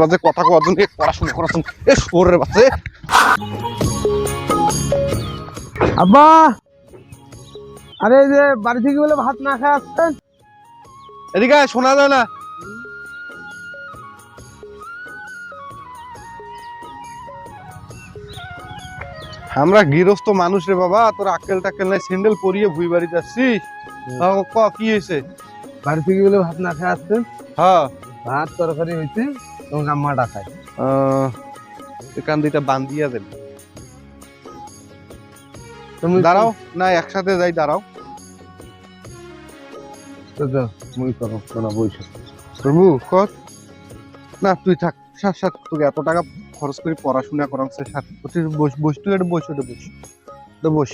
বাজে কথা কওয়ার জন্য পড়াশোনা করার জন্য। এ শোরের বাজে। আব্বা! আরে যে বাড়ি থেকে বলে ভাত না খায় আসছেন? এদিকে শোনা যায় না। আমরা গৃহস্থ মানুষ রে বাবা তোর আকেল টাক্কেল নাই স্যান্ডেল পরিয়ে ভুই বাড়িতে আসছিস ক কি হয়েছে? বাড়ি থেকে বলে ভাত না খায় আসছেন? হ্যাঁ। ভাত তরকারি হয়েছে। তোমাকে আম্মা ডাকায়। আহ, এখান দুইটা বান্ধিয়া দেন। তুমি দাঁড়াও না একসাথে যাই দাঁড়াও। মুই করো তোরা বইছো প্রভু না তুই থাক সাত সাত তোকে এত টাকা খরচ করে পড়াশোনা করাচ্ছে সাত তুই বস বস তুই এটা বস ওটা বস। তো বস।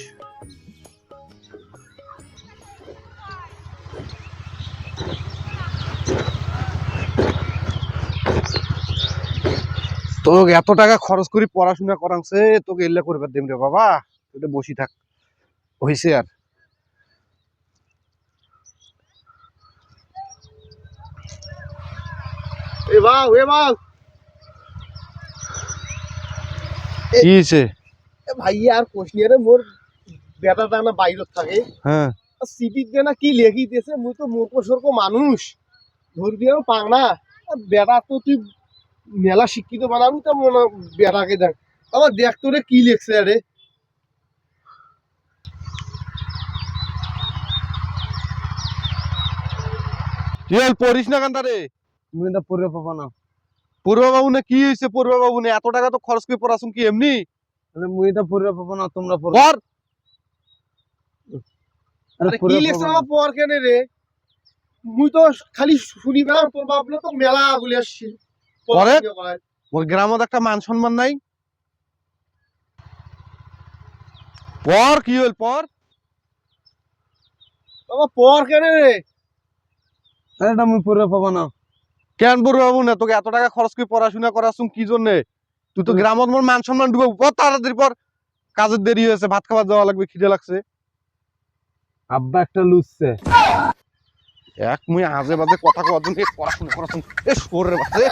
তোকে এত টাকা খরচ করে পড়াশোনা করাচ্ছে তোকে এল্লা করবার দেম রে বাবা। এটা বসি থাক। হইছে আর। এ বাউ এ বাউ। কি হয়েছে এ ভাই আর কোশিয়ে রে মোর বাইরত থাকে। হ্যাঁ। সিটির দিয়ে কি দিয়েছে মুই তো সর্ক মানুষ। ধরবিও পাং না আর বেটা তো তুই মেলা শিক্ষিত বানাবি তো মনে বেটাকে দেখ। আবার দেখ তোরে কি লেখছে আরে। কি হল পড়িস না কান্তারে মুই এটা পড়ে পাবো না। পূর্ববাবু না কি হয়েছে পূর্ববাবু না এত টাকা তো খরচ করে পড়াশুন কি এমনি? মানে মুই এটা পাবো না তোমরা পড়ো। পর আরে আরে কি লেখছে আমার পর কেনে রে? মুই তো খালি শুনি বেড়াম তোর বাপলে তো মেলা গুলি আসছে। পরে? মোর গ্রামত একটা মান সম্মান নাই। পর কি হল পর? বাবা পর কেনে রে? এটা মুই পড়ে পাবো না। কেন পূর্ববাবু না? তোকে এত টাকা খরচ করে পড়াশোনা করাছুন কি জন্য? তুই তো গ্রামত মোর মান সম্মান ডুবে পর তাড়াতাড়ি পর। কাজের দেরি হয়েছে ভাত খাবার যাওয়া লাগবে খিদে লাগছে। আব্বা একটা লুচছে এক মুই আজে বাজে কথা এই পড়াশোনা করাশোনা এ শোরের বাজে